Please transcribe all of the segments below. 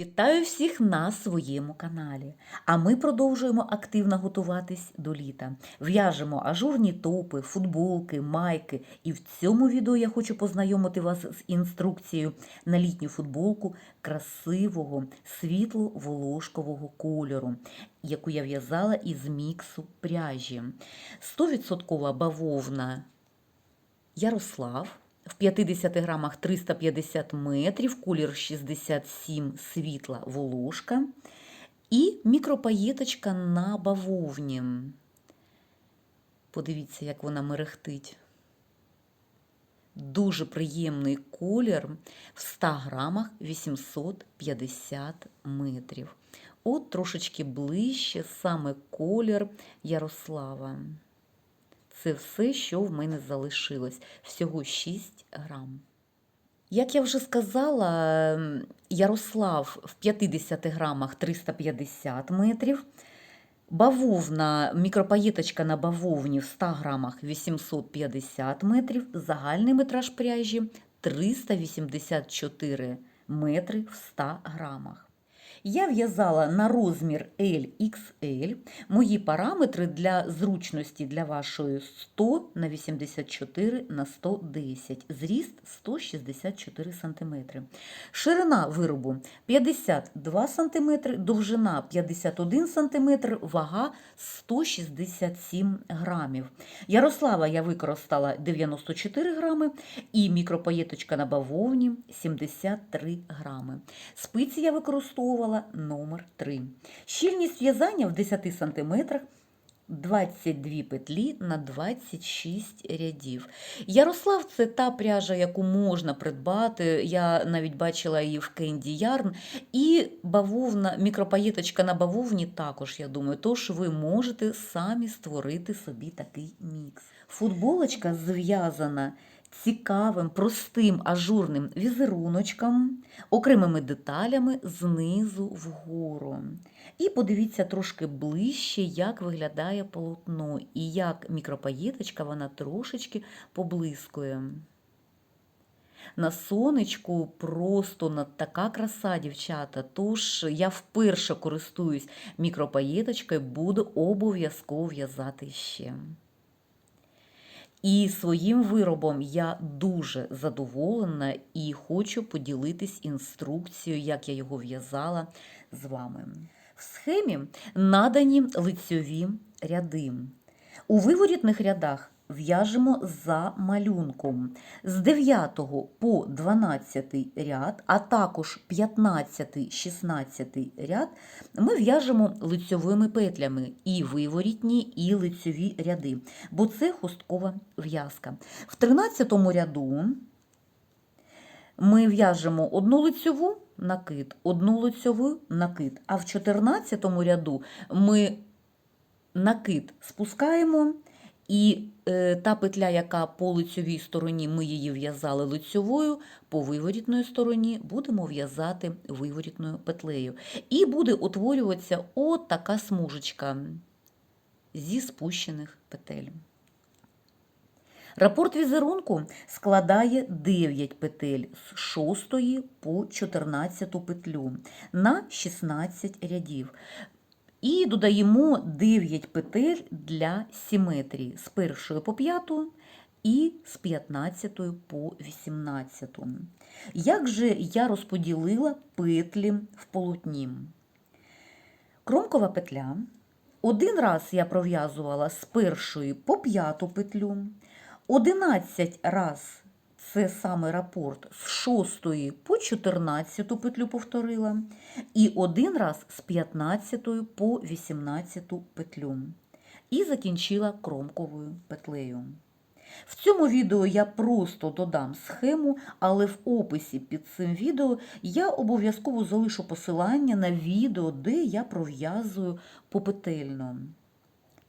Вітаю всіх на своєму каналі. А ми продовжуємо активно готуватись до літа. В'яжемо ажурні топи, футболки, майки. І в цьому відео я хочу познайомити вас з інструкцією на літню футболку красивого світло-волошкового кольору, яку я в'язала із міксу пряжі. 100% бавовна Ярослав. В 50 грамах 350 метрів, колір 67 світла волошка і мікропаєточка на бавовні. Подивіться, як вона мерехтить. Дуже приємний колір в 100 грамах 850 метрів. От трошечки ближче саме колір Ярослава. Це все, що в мене залишилось. Всього 6 грам. Як я вже сказала, Ярослав в 50 грамах 350 метрів. Бавовна, мікропаєточка на бавовні в 100 грамах 850 метрів. Загальний метраж пряжі 384 метри в 100 грамах. Я в'язала на розмір LXL. Мої параметри для зручності для вашої 100 на 84 на 110, зріст 164 см. Ширина виробу 52 см, довжина 51 см, вага 167 грамів. Ярослава я використала 94 грами і мікропаєточка на бавовні 73 грами. Спиці я використовувала номер 3. Щільність в'язання в 10 см 22 петлі на 26 рядів. Ярослав це та пряжа, яку можна придбати. Я навіть бачила її в Candy Yarn. І бавовна, мікропаєточка на бавовні також, я думаю, тож ви можете самі створити собі такий мікс. Футболочка зв'язана цікавим, простим ажурним візеруночком, окремими деталями знизу вгору. І подивіться трошки ближче, як виглядає полотно, і як мікропаєточка вона трошечки поблискує. На сонечку просто на така краса, дівчата. Тож я вперше користуюсь мікропаєточкою, буду обов'язково в'язати ще. І своїм виробом я дуже задоволена і хочу поділитись інструкцією, як я його в'язала з вами. В схемі надані лицьові ряди. У виворітних рядах в'яжемо за малюнком з 9 по 12 ряд, а також 15, 16 ряд ми в'яжемо лицьовими петлями і виворітні, і лицьові ряди, бо це хусткова в'язка. В 13 ряду ми в'яжемо одну лицьову накид, одну лицьову накид, а в 14 ряду ми накид спускаємо. І е, та петля, яка по лицьовій стороні, ми її в'язали лицьовою, по виворітної стороні будемо в'язати виворітною петлею. І буде утворюватися от смужечка зі спущених петель. Рапорт візерунку складає 9 петель з 6 по 14 петлю на 16 рядів. І додаємо 9 петель для симетрії з першої по п'яту і з 15 по 18. Як же я розподілила петлі в полотні? Кромкова петля. Один раз я пров'язувала з першої по п'яту петлю, 11 раз це саме рапорт з 6 по 14 петлю повторила, і один раз з 15 по 18 петлю. І закінчила кромковою петлею. В цьому відео я просто додам схему, але в описі під цим відео я обов'язково залишу посилання на відео, де я пров'язую попетельно.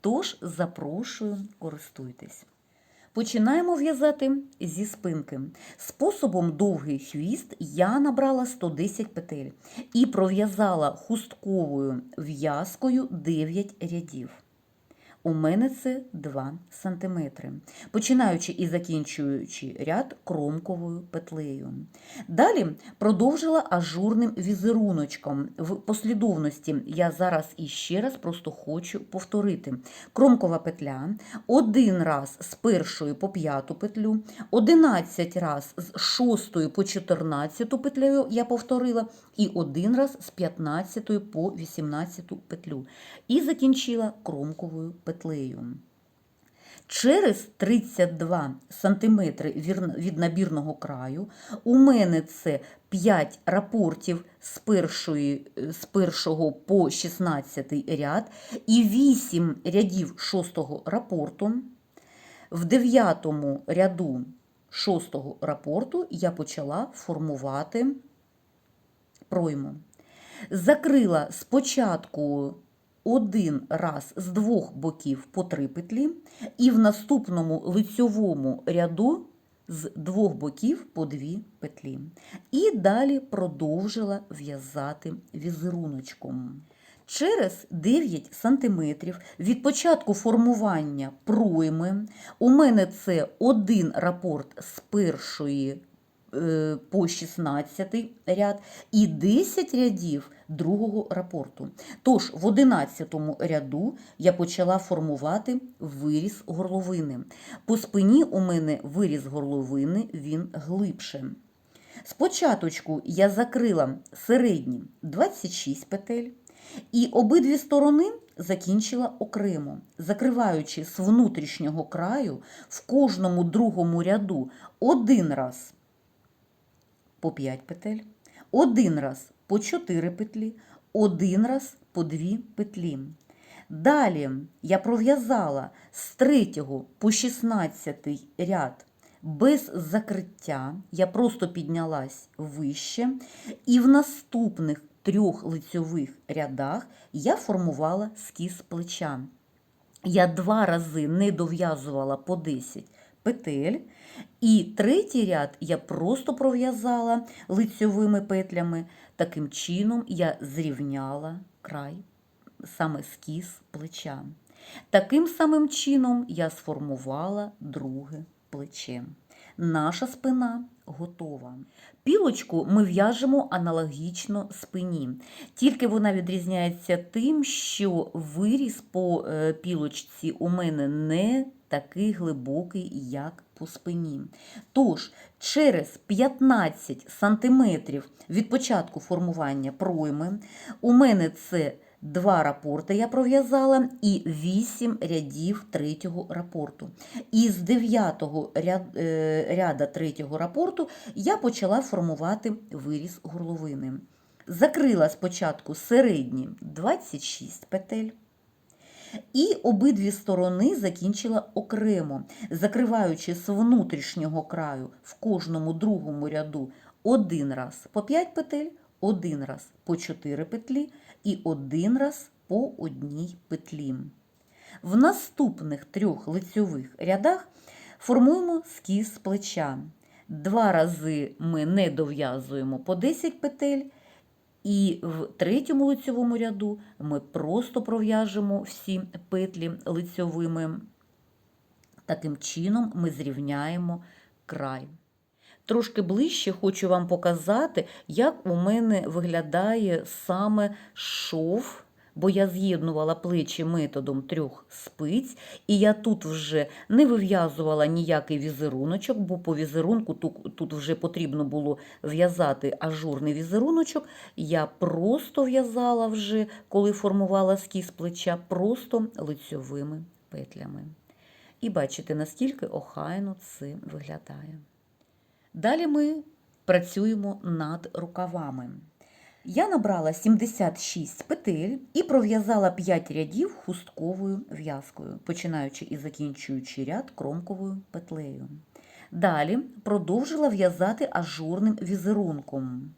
Тож запрошую, користуйтесь. Починаємо в'язати зі спинки. Способом довгий хвіст я набрала 110 петель і пров'язала хустковою в'язкою 9 рядів. У мене це 2 см, починаючи і закінчуючи ряд кромковою петлею. Далі продовжила ажурним візеруночком. В послідовності я зараз іще раз просто хочу повторити. Кромкова петля, один раз з першої по п'яту петлю, 11 раз з шостої по 14 петлею я повторила, і один раз з 15 по 18 петлю. І закінчила кромковою петлею. Через 32 см від набірного краю у мене це 5 рапортів з, першої, з першого по 16 ряд і 8 рядів шостого рапорту. В дев'ятому ряду шостого рапорту я почала формувати пройму. Закрила спочатку один раз з двох боків по три петлі, і в наступному лицьовому ряду з двох боків по дві петлі. І далі продовжила в'язати візеруночком. Через 9 см від початку формування пройми у мене це один рапорт з першої по 16 ряд і 10 рядів другого рапорту. Тож в 11 ряду я почала формувати виріз горловини. По спині у мене виріз горловини, він глибше. Спочатку я закрила середні 26 петель. І обидві сторони закінчила окремо, закриваючи з внутрішнього краю в кожному другому ряду один раз по 5 петель, один раз по 4 петлі, один раз по 2 петлі. Далі я пров'язала з 3 по 16 ряд без закриття, я просто піднялась вище, і в наступних трьох лицьових рядах я формувала скіз плеча. Я два рази не дов'язувала по 10 петель, і третій ряд я просто пров'язала лицьовими петлями. Таким чином я зрівняла край, саме скіз плеча. Таким самим чином я сформувала друге плече. Наша спина готова. Пілочку ми в'яжемо аналогічно спині, тільки вона відрізняється тим, що виріз по е, пілочці у мене не такий глибокий, як по спині. Тож, через 15 см від початку формування пройми у мене це Два рапорти я пров'язала і 8 рядів третього рапорту. І з 9 ряд, е, ряда третього рапорту я почала формувати виріз горловини. Закрила спочатку середні 26 петель. І обидві сторони закінчила окремо, закриваючи з внутрішнього краю в кожному другому ряду один раз по 5 петель, один раз по 4 петлі і один раз по одній петлі. В наступних трьох лицьових рядах формуємо скіз плеча. Два рази ми не дов'язуємо по 10 петель, і в третьому лицьовому ряду ми просто пров'яжемо всі петлі лицьовими. Таким чином ми зрівняємо край. Трошки ближче хочу вам показати, як у мене виглядає саме шов, бо я з'єднувала плечі методом трьох спиць, і я тут вже не вив'язувала ніякий візеруночок, бо по візерунку тут, вже потрібно було в'язати ажурний візеруночок. Я просто в'язала вже, коли формувала скіз плеча, просто лицьовими петлями. І бачите, наскільки охайно це виглядає. Далі ми працюємо над рукавами. Я набрала 76 петель і пров'язала 5 рядів хустковою в'язкою, починаючи і закінчуючи ряд кромковою петлею. Далі продовжила в'язати ажурним візерунком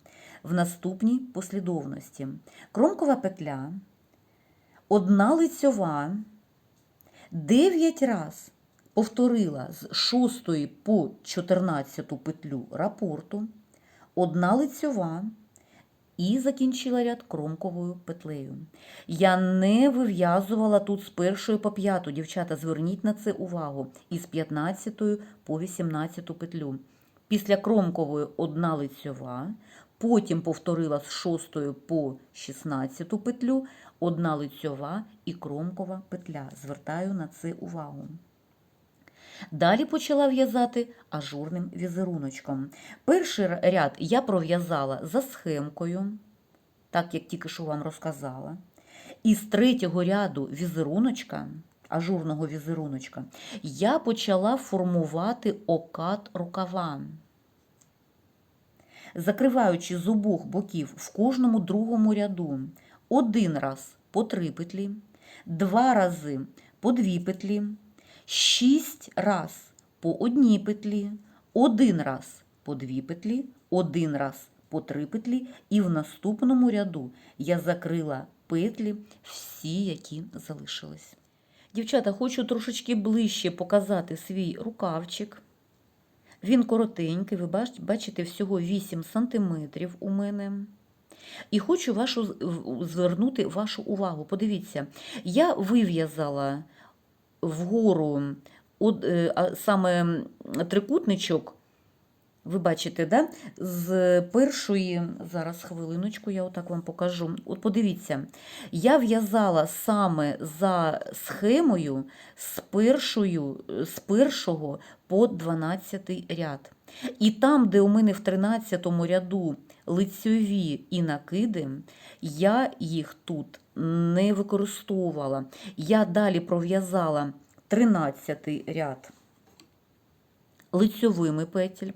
в наступній послідовності. Кромкова петля, одна лицьова, 9 раз повторила з 6 по 14 петлю рапорту, одна лицьова, і закінчила ряд кромковою петлею. Я не вив'язувала тут з першої по п'яту. Дівчата, зверніть на це увагу. Із 15 по 18 петлю. Після кромкової одна лицьова, потім повторила з 6 по 16 петлю, одна лицьова і кромкова петля. Звертаю на це увагу. Далі почала в'язати ажурним візеруночком. Перший ряд я пров'язала за схемкою, так як тільки що вам розказала. І з третього ряду візеруночка, ажурного візеруночка, я почала формувати окат рукава. Закриваючи з обох боків в кожному другому ряду один раз по три петлі, два рази по дві петлі, шість раз по одній петлі, один раз по дві петлі, один раз по три петлі, і в наступному ряду я закрила петлі всі, які залишились. Дівчата, хочу трошечки ближче показати свій рукавчик. Він коротенький, ви бачите, всього 8 сантиметрів у мене. І хочу вашу, звернути вашу увагу. Подивіться, я вив'язала вгору е, саме трикутничок, ви бачите, да? з першої, зараз хвилиночку, я отак вам покажу. От подивіться, я в'язала саме за схемою з, першою, з першого по 12 ряд. І там, де у мене в 13 ряду лицьові і накиди, я їх тут не використовувала. Я далі пров'язала 13 ряд лицьовими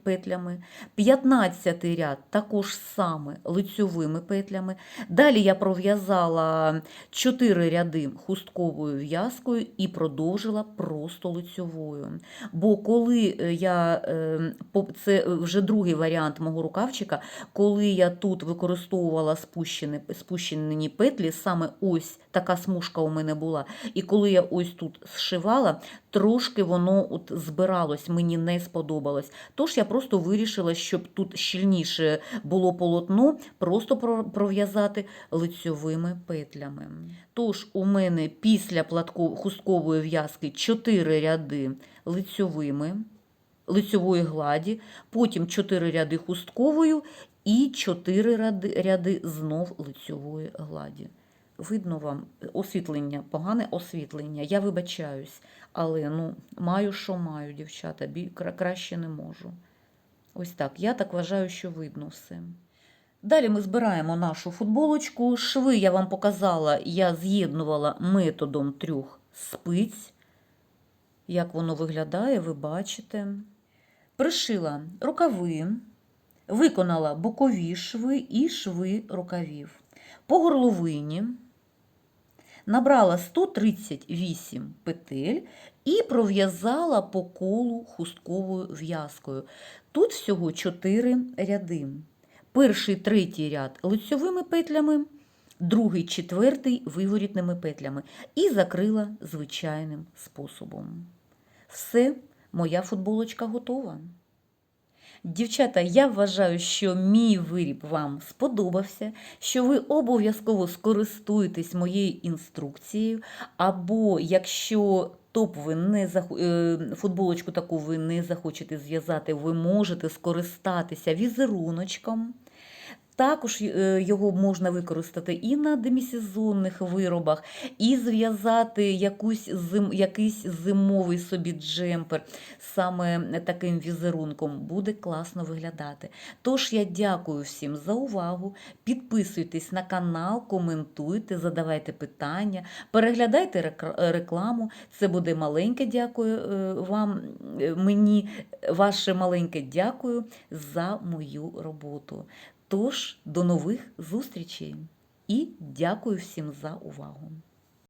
петлями, 15 ряд також саме лицьовими петлями. Далі я пров'язала 4 ряди хустковою в'язкою і продовжила просто лицьовою. Бо коли е, я, е, це вже другий варіант мого рукавчика, коли я тут використовувала спущені, спущені петлі, саме ось така смужка у мене була, і коли я ось тут зшивала, трошки воно от збиралось, мені не сподобалось. Тож я просто вирішила, щоб тут щільніше було полотно, просто пров'язати лицьовими петлями. Тож у мене після хусткової в'язки 4 ряди лицьовими, лицьової гладі, потім 4 ряди хустковою і 4 ряди, ряди знов лицьової гладі. Видно вам освітлення, погане освітлення. Я вибачаюсь, але ну, маю, що маю, дівчата, бі- краще не можу. Ось так. Я так вважаю, що видно все. Далі ми збираємо нашу футболочку. Шви я вам показала, я з'єднувала методом трьох спиць. Як воно виглядає, ви бачите. Пришила рукави, виконала бокові шви і шви рукавів. По горловині набрала 138 петель і пров'язала по колу хустковою в'язкою. Тут всього 4 ряди. Перший, третій ряд лицьовими петлями, другий, четвертий виворітними петлями. І закрила звичайним способом. Все, моя футболочка готова. Дівчата, я вважаю, що мій виріб вам сподобався, що ви обов'язково скористуєтесь моєю інструкцією, або якщо топ ви не е, футболочку таку ви не захочете зв'язати, ви можете скористатися візеруночком. Також е, його можна використати і на демісезонних виробах, і зв'язати якусь зим, якийсь зимовий собі джемпер саме таким візерунком. Буде класно виглядати. Тож я дякую всім за увагу. Підписуйтесь на канал, коментуйте, задавайте питання, переглядайте рекламу. Це буде маленьке дякую е, вам, е, мені, ваше маленьке дякую за мою роботу. Тож, до нових зустрічей і дякую всім за увагу.